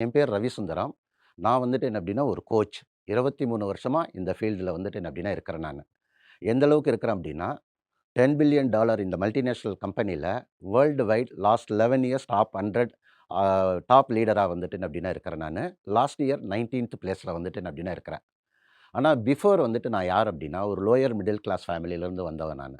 என் பேர் ரவிசுந்தரம். நான் வந்துட்டு என்ன அப்படின்னா ஒரு கோச். இருபத்தி மூணு வருஷமாக இந்த ஃபீல்டில் வந்துட்டு என்ன அப்படின்னா இருக்கிறேன் நான் எந்த அளவுக்கு இருக்கிறேன் அப்படின்னா டென் பில்லியன் டாலர் இந்த மல்டிநேஷ்னல் கம்பெனியில் worldwide last 11 years top hundred top லீடராக வந்துட்டு என்ன இருக்கிறேன் நான் லாஸ்ட் இயர் நைன்டீன்த் பிளேஸில் வந்துட்டு என்ன அப்படின்னா இருக்கிறேன். ஆனால் பிஃபோர் வந்துட்டு நான் யார் அப்படின்னா ஒரு லோயர் மிடில் கிளாஸ் ஃபேமிலியிலேருந்து வந்தவன் நான்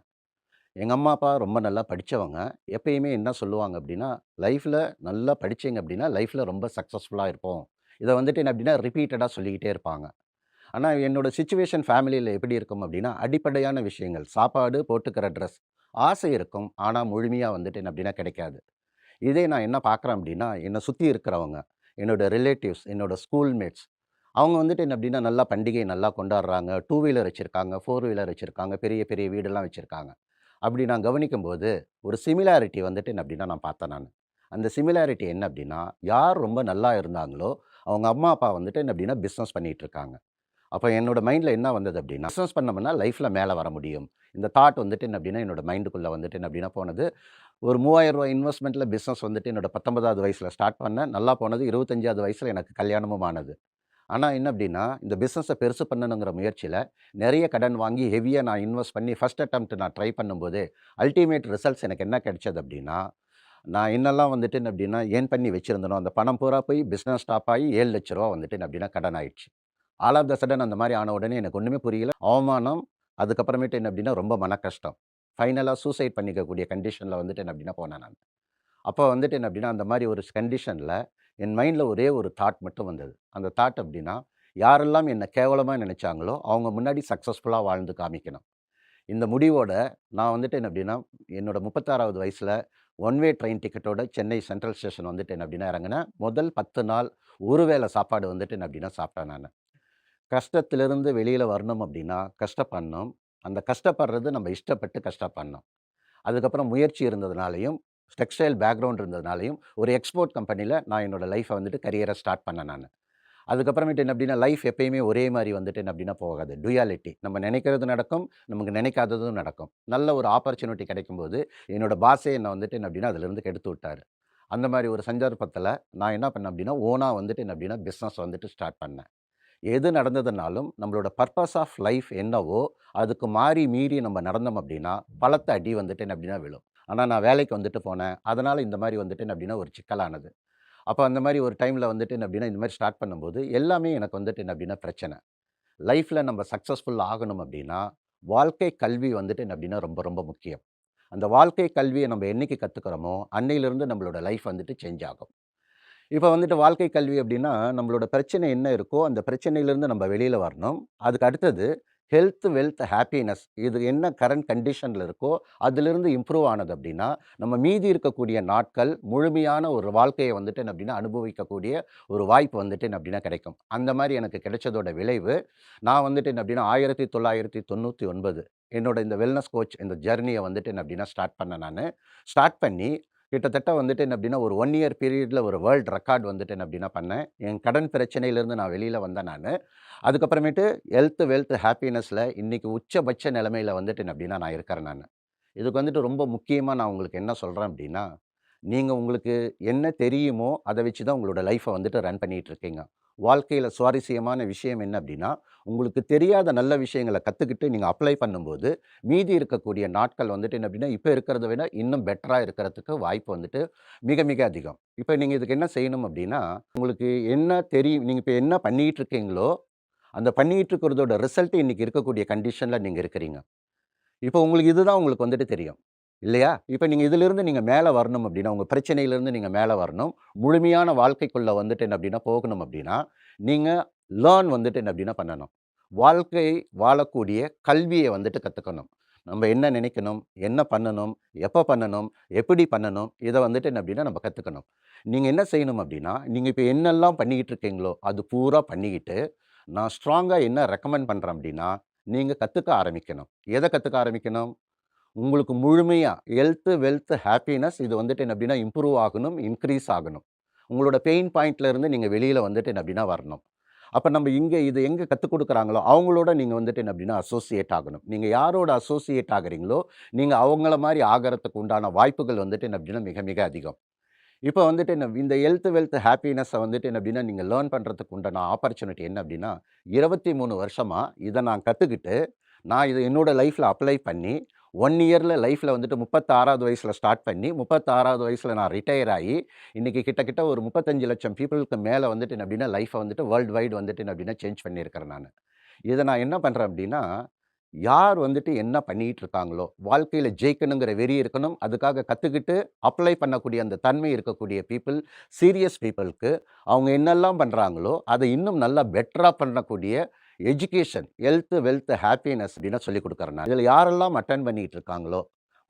எங்கள் அம்மா, அப்பா ரொம்ப நல்லா படித்தவங்க எப்பயுமே என்ன சொல்லுவாங்க அப்படின்னா லைஃப்பில் நல்லா படித்தீங்க அப்படின்னா லைஃப்பில் ரொம்ப சக்ஸஸ்ஃபுல்லாக இருப்போம். இதை வந்துட்டு என்ன அப்படின்னா ரிப்பீட்டடாக சொல்லிக்கிட்டே இருப்பாங்க. ஆனால் என்னோடய சுச்சுவேஷன் ஃபேமிலியில் எப்படி இருக்கும் அப்படின்னா அடிப்படையான விஷயங்கள். சாப்பாடு, போட்டுக்கிற ட்ரெஸ். ஆசை இருக்கும். ஆனால் முழுமையாக வந்துட்டு என்ன அப்படின்னா கிடைக்காது. இதே நான் என்ன பார்க்குறேன் அப்படின்னா என்னை சுற்றி இருக்கிறவங்க, என்னோட ரிலேட்டிவ்ஸ், என்னோடய ஸ்கூல் மேட்ஸ். அவங்க வந்துட்டு என்ன அப்படின்னா நல்லா பண்டிகை நல்லா கொண்டாடுறாங்க. டூ வீலர் வச்சுருக்காங்க ஃபோர் வீலர் வச்சுருக்காங்க பெரிய பெரிய வீடெல்லாம் வச்சுருக்காங்க அப்படி நான் கவனிக்கும்போது, ஒரு சிமிலாரிட்டி வந்துட்டு என்ன அப்படின்னா நான் பார்த்தேன் நான் அந்த சிமிலாரிட்டி என்ன அப்படின்னா யார் ரொம்ப நல்லா இருந்தாங்களோ, அவங்க அம்மா, அப்பா வந்துட்டு என்ன அப்படின்னா பிஸ்னஸ் பண்ணிகிட்டு இருக்காங்க. அப்போ என்னோட மைண்டில் என்ன வந்தது அப்படின்னா பிஸ்னஸ் பண்ணோம்னா லைஃப்பில் மேலே வர முடியும். இந்த தாட் வந்துட்டு என்ன அப்படின்னா என்னோட மைண்டுக்குள்ளே வந்துட்டு என்ன அப்படின்னா போனது. ஒரு ரூ. 3000 இன்வெஸ்ட்மென்ட்ல பிஸ்னஸ் வந்துட்டு என்னோட பத்தொன்பதாவது வயசில் ஸ்டார்ட் பண்ணேன். நல்லா போனது. இருபத்தஞ்சாவது வயசில் எனக்கு கல்யாணமும் ஆனது. ஆனால் என்ன அப்படின்னா இந்த பிஸ்னஸை பெருசு பண்ணணுங்கிற முயற்சியில் நிறைய கடன் வாங்கி ஹெவியாக நான் இன்வெஸ்ட் பண்ணி ஃபஸ்ட் அட்டம்ப்ட் நான் ட்ரை பண்ணும்போது, அல்டிமேட் ரிசல்ட்ஸ் எனக்கு என்ன கிடைச்சது அப்படின்னா நான் என்னெல்லாம் வந்துட்டு என்ன ஏன் ஏர்ன் பண்ணி வச்சுருந்தனோ அந்த பணம் பூரா போய் பிஸ்னஸ் ஸ்டாப் ஆகி ரூ. 7,00,000 வந்துட்டு அப்படின்னா கடன் ஆயிடுச்சு. ஆல் ஆஃப் த சடன் அந்த மாதிரி ஆன உடனே எனக்கு ஒன்றுமே புரியல. அவமானம். அதுக்கப்புறமேட்டு என்ன அப்படின்னா ரொம்ப மன கஷ்டம். ஃபைனலாக சூசைட் பண்ணிக்கக்கூடிய கண்டிஷனில் வந்துட்டு என்ன அப்படின்னா போனேன் நான் அப்போ வந்துட்டு என்ன அப்படின்னா அந்த மாதிரி ஒரு கண்டிஷனில் என் மைண்டில் ஒரே ஒரு தாட் மட்டும் வந்தது. அந்த தாட் அப்படின்னா யாரெல்லாம் என்னை கேவலமாக நினச்சாங்களோ அவங்க முன்னாடி சக்ஸஸ்ஃபுல்லாக வாழ்ந்து காமிக்கணும். இந்த முடிவோட நான் வந்துட்டு என்ன அப்படின்னா என்னோடய முப்பத்தாறாவது வயசில் ஒன் வே ட்ரெயின் டிக்கெட்டோட சென்னை சென்ட்ரல் ஸ்டேஷன் வந்துட்டு என்ன அப்படின்னா இறங்குனேன். முதல் 10 நாள் ஒரு வேளை சாப்பாடு வந்துட்டு என்ன அப்படின்னா சாப்பிட்டேன் நான் கஷ்டத்திலிருந்து வெளியில் வரணும் அப்படின்னா கஷ்டப்படணும். அந்த கஷ்டப்படுறது நம்ம இஷ்டப்பட்டு கஷ்டப்படணும். அதுக்கப்புறம் முயற்சி இருந்ததுனாலையும் டெக்ஸ்டைல் பேக்ரவுண்ட் இருந்ததுனாலையும் ஒரு எக்ஸ்போர்ட் கம்பெனியில் நான் என்னோடய லைஃப்பை வந்துட்டு கரியரை ஸ்டார்ட் பண்ணேன் நான் அதுக்கப்புறமேட்டு என்ன அப்படின்னா லைஃப் எப்பயுமே ஒரே மாதிரி வந்துட்டு என்ன அப்படின்னா போகாது. டுயாலிட்டி. நம்ம நினைக்கிறது நடக்கும். நமக்கு நினைக்காததும் நடக்கும். நல்ல ஒரு ஆப்பர்ச்சுனிட்டி கிடைக்கும்போது, என்னோடய பாஸே என்னை வந்துட்டு என்ன அப்படின்னா அதிலிருந்து கெடுத்து விட்டார் அந்த மாதிரி ஒரு சந்தர்ப்பத்தில் நான் என்ன பண்ணேன் அப்படின்னா ஓனாக வந்துட்டு என்ன அப்படின்னா பிஸ்னஸ் வந்துட்டு ஸ்டார்ட் பண்ணேன். எது நடந்ததுனாலும், நம்மளோட பர்பஸ் ஆஃப் லைஃப் என்னவோ, அதுக்கு மாறி மீறி நம்ம நடந்தோம் அப்படின்னா பலத்தை அடி வந்துட்டு என்ன அப்படின்னா விழும். ஆனால் நான் வேலைக்கு வந்துட்டு போனேன். அதனால் இந்த மாதிரி வந்துட்டு என்ன ஒரு சிக்கலானது. அப்போ அந்த மாதிரி ஒரு டைமில் வந்துட்டு என்ன அப்படின்னா இந்த மாதிரி ஸ்டார்ட் பண்ணும்போது, எல்லாமே எனக்கு வந்துட்டு என்ன அப்படின்னா பிரச்சனை. லைஃப்பில் நம்ம சக்ஸஸ்ஃபுல் ஆகணும் அப்படின்னா வாழ்க்கை கல்வி வந்துட்டு என்ன அப்படின்னா ரொம்ப ரொம்ப முக்கியம். அந்த வாழ்க்கை கல்வியை நம்ம என்னைக்கு கற்றுக்கிறோமோ அன்னையிலிருந்து நம்மளோட லைஃப் வந்துட்டு சேஞ்ச் ஆகும். இப்போ வந்துட்டு வாழ்க்கை கல்வி அப்படின்னா நம்மளோட பிரச்சனை என்ன இருக்கோ, அந்த பிரச்சனையிலேருந்து நம்ம வெளியில் வரணும். அதுக்கு அடுத்தது ஹெல்த், வெல்த், ஹாப்பினஸ் இது என்ன கரண்ட் கண்டிஷனில் இருக்கோ, அதிலிருந்து இம்ப்ரூவ் ஆனது அப்படின்னா நம்ம மீதி இருக்கக்கூடிய நாட்கள் முழுமையான ஒரு வாழ்க்கையை வந்துட்டு என்ன அனுபவிக்கக்கூடிய ஒரு வாய்ப்பு வந்துட்டு என்ன கிடைக்கும். அந்த மாதிரி எனக்கு கிடைச்சதோட விளைவு, நான் வந்துட்டு என்ன அப்டின்னா 1999 என்னோட இந்த வெல்னஸ் கோச் இந்த ஜெர்னியை வந்துட்டு என்ன ஸ்டார்ட் பண்ணேன் நான் ஸ்டார்ட் பண்ணி கிட்டத்தட்ட வந்துட்டு என்ன அப்படின்னா ஒரு ஒன் இயர் பீரியடில் ஒரு வேர்ல்ட் ரெக்கார்ட் வந்துட்டு என்ன பண்ணேன். என் கடன் பிரச்சனையிலேருந்து நான் வெளியில் வந்தேன் நான் அதுக்கப்புறமேட்டு ஹெல்த், வெல்த், ஹாப்பினஸில் இன்றைக்கி உச்சபட்ச நிலைமையில வந்துட்டு என்ன நான் இருக்கிறேன் நான் இதுக்கு வந்துட்டு ரொம்ப முக்கியமாக நான் உங்களுக்கு என்ன சொல்கிறேன் அப்படின்னா நீங்கள் உங்களுக்கு என்ன தெரியுமோ, அதை வச்சு தான் உங்களோட லைஃப்பை வந்துட்டு ரன் பண்ணிகிட்ருக்கீங்க இருக்கீங்க. வாழ்க்கையில் சுவாரஸ்யமான விஷயம் என்ன அப்படின்னா உங்களுக்கு தெரியாத நல்ல விஷயங்கள கற்றுக்கிட்டு நீங்கள் அப்ளை பண்ணும்போது, மீதி இருக்கக்கூடிய நாட்கள் வந்துட்டு என்ன அப்படின்னா இப்போ இருக்கிறத விட இன்னும் பெட்டராக இருக்கிறதுக்கு வாய்ப்பு வந்துட்டு மிக மிக அதிகம். இப்போ நீங்கள் இதுக்கு என்ன செய்யணும் அப்படின்னா உங்களுக்கு என்ன தெரியும் நீங்கள் இப்போ என்ன பண்ணிகிட்டு இருக்கீங்களோ, அந்த பண்ணிகிட்டு இருக்கிறதோட ரிசல்ட் இன்றைக்கி இருக்கக்கூடிய கண்டிஷனில் நீங்கள் இருக்கிறீங்க. இப்போ உங்களுக்கு இதுதான் உங்களுக்கு வந்துட்டு தெரியும். இல்லையா? இப்போ நீங்கள் இதிலிருந்து நீங்கள் மேலே வரணும் அப்படின்னா உங்கள் பிரச்சனையிலேருந்து நீங்கள் மேலே வரணும். முழுமையான வாழ்க்கைக்குள்ளே வந்துட்டு என்ன அப்படின்னா போகணும் அப்படின்னா நீங்கள் லேர்ன் வந்துட்டு என்ன அப்படின்னா பண்ணணும். வாழ்க்கை வாழக்கூடிய கல்வியை வந்துட்டு கற்றுக்கணும் நம்ம என்ன நினைக்கணும்? என்ன பண்ணணும்? எப்போ பண்ணணும்? எப்படி பண்ணணும்? இதை வந்துட்டு என்ன அப்படின்னா நம்ம கற்றுக்கணும் நீங்கள் என்ன செய்யணும் அப்படின்னா நீங்கள் இப்போ என்னெல்லாம் பண்ணிக்கிட்டு இருக்கீங்களோ, அது பூரா பண்ணிக்கிட்டு, நான் ஸ்ட்ராங்காக என்ன ரெக்கமெண்ட் பண்ணுறேன் அப்படின்னா நீங்கள் கற்றுக்க ஆரம்பிக்கணும். எதை கற்றுக்க ஆரம்பிக்கணும்? உங்களுக்கு முழுமையாக ஹெல்த்து வெல்த், ஹாப்பினஸ் இது வந்துட்டு என்ன அப்படின்னா இம்ப்ரூவ் ஆகணும், இன்க்ரீஸ் ஆகணும். உங்களோட பெயின் பாயிண்ட்லேருந்து நீங்கள் வெளியில் வந்துட்டு என்ன அப்படின்னா வரணும். அப்போ நம்ம இங்கே இது எங்கே கற்றுக் கொடுக்குறாங்களோ அவங்களோட நீங்கள் வந்துட்டு என்ன அப்படின்னா அசோசியேட் ஆகணும். நீங்கள் யாரோட அசோசியேட் ஆகுறீங்களோ, நீங்கள் அவங்கள மாதிரி ஆகிறதுக்கு உண்டான வாய்ப்புகள் வந்துட்டு என்ன அப்படின்னா மிக மிக அதிகம். இப்போ வந்துட்டு என்ன இந்த ஹெல்த், வெல்த், ஹாப்பினஸை வந்துட்டு என்ன அப்படின்னா நீங்கள் லேர்ன் பண்ணுறதுக்கு உண்டான ஆப்பர்ச்சுனிட்டி என்ன அப்படின்னா இருபத்தி மூணு வருஷமாக இதை நான் கற்றுக்கிட்டு நான் இதை என்னோட லைஃப்பில் அப்ளை பண்ணி, ஒன் இயரில் லைஃப்பில் வந்துட்டு முப்பத்தாறாவது வயசில் ஸ்டார்ட் பண்ணி, முப்பத்தாறாவது வயசில் நான் ரிட்டையர் ஆகி இன்றைக்கி கிட்டத்தட்ட ஒரு 35,00,000 பீப்பிள்க்கு மேலே வந்துட்டு என்ன அப்டின்னா, வந்துட்டு வேர்ல்ட் வைட் வந்துட்டு அப்படின்னா சேஞ்ச் பண்ணியிருக்கிறேன் நான் இதை நான் என்ன பண்ணுறேன் அப்படின்னா யார் வந்துட்டு என்ன பண்ணிகிட்டு இருக்காங்களோ, வாழ்க்கையில் ஜெயிக்கணுங்கிற வெறி இருக்கணும். அதுக்காக கற்றுக்கிட்டு அப்ளை பண்ணக்கூடிய அந்த தன்மை இருக்கக்கூடிய பீப்புள் சீரியஸ் பீப்புளுக்கு அவங்க என்னெல்லாம் பண்ணுறாங்களோ அதை இன்னும் நல்லா பெட்டராக பண்ணக்கூடிய எஜுகேஷன், ஹெல்த், வெல்த், ஹாப்பினஸ் அப்படின்னு சொல்லிக் கொடுக்குறேன் நான். யாரெல்லாம் அட்டன் பண்ணிகிட்டு இருக்காங்களோ,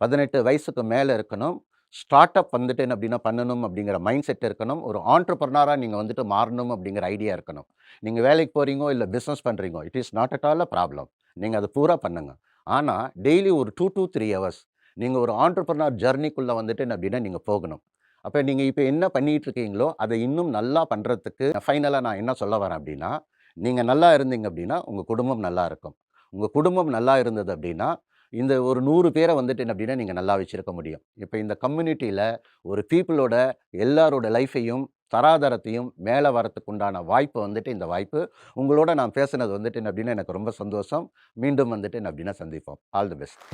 18 வயசுக்கு மேலே இருக்கணும். ஸ்டார்ட் அப் வந்துட்டு என்ன அப்படின்னா பண்ணணும் அப்படிங்கிற மைண்ட் செட் இருக்கணும். ஒரு ஆன்ட்ரபிரினியரா நீங்கள் வந்துட்டு மாறணும் அப்படிங்கிற ஐடியா இருக்கணும். நீங்கள் வேலைக்கு போகிறீங்கோ இல்லை business பண்ணுறீங்கோ it is not at all a problem. நீங்கள் அதை பூரா பண்ணுங்க. ஆனால் டெய்லி ஒரு டூ டூ த்ரீ ஹவர்ஸ் நீங்கள் ஒரு ஆன்ட்ரபிரினியர் ஜெர்னிக்குள்ளே வந்துட்டு என்ன நீங்கள் போகணும். அப்போ நீங்கள் இப்போ என்ன பண்ணிகிட்டு இருக்கீங்களோ, அதை இன்னும் நல்லா பண்ணுறதுக்கு ஃபைனலாக நான் என்ன சொல்ல வரேன் அப்படின்னா நீங்கள் நல்லா இருந்தீங்க அப்படின்னா உங்கள் குடும்பம் நல்லா இருக்கும். உங்கள் குடும்பம் நல்லா இருந்தது அப்படின்னா இந்த ஒரு நூறு பேரை வந்துட்டு என்ன அப்படின்னா நீங்கள் நல்லா வச்சிருக்க முடியும். இப்போ இந்த கம்யூனிட்டியில் ஒரு பீப்புளோட எல்லாரோட லைஃப்பையும், தராதரத்தையும் மேலே வரத்துக்கு உண்டான வாய்ப்பு வந்துட்டு இந்த வாய்ப்பு. உங்களோட நான் பேசுனது வந்துட்டு என்ன அப்டின்னா, எனக்கு ரொம்ப சந்தோஷம். மீண்டும் வந்துட்டு என்ன அப்படின்னா சந்திப்போம். All the best.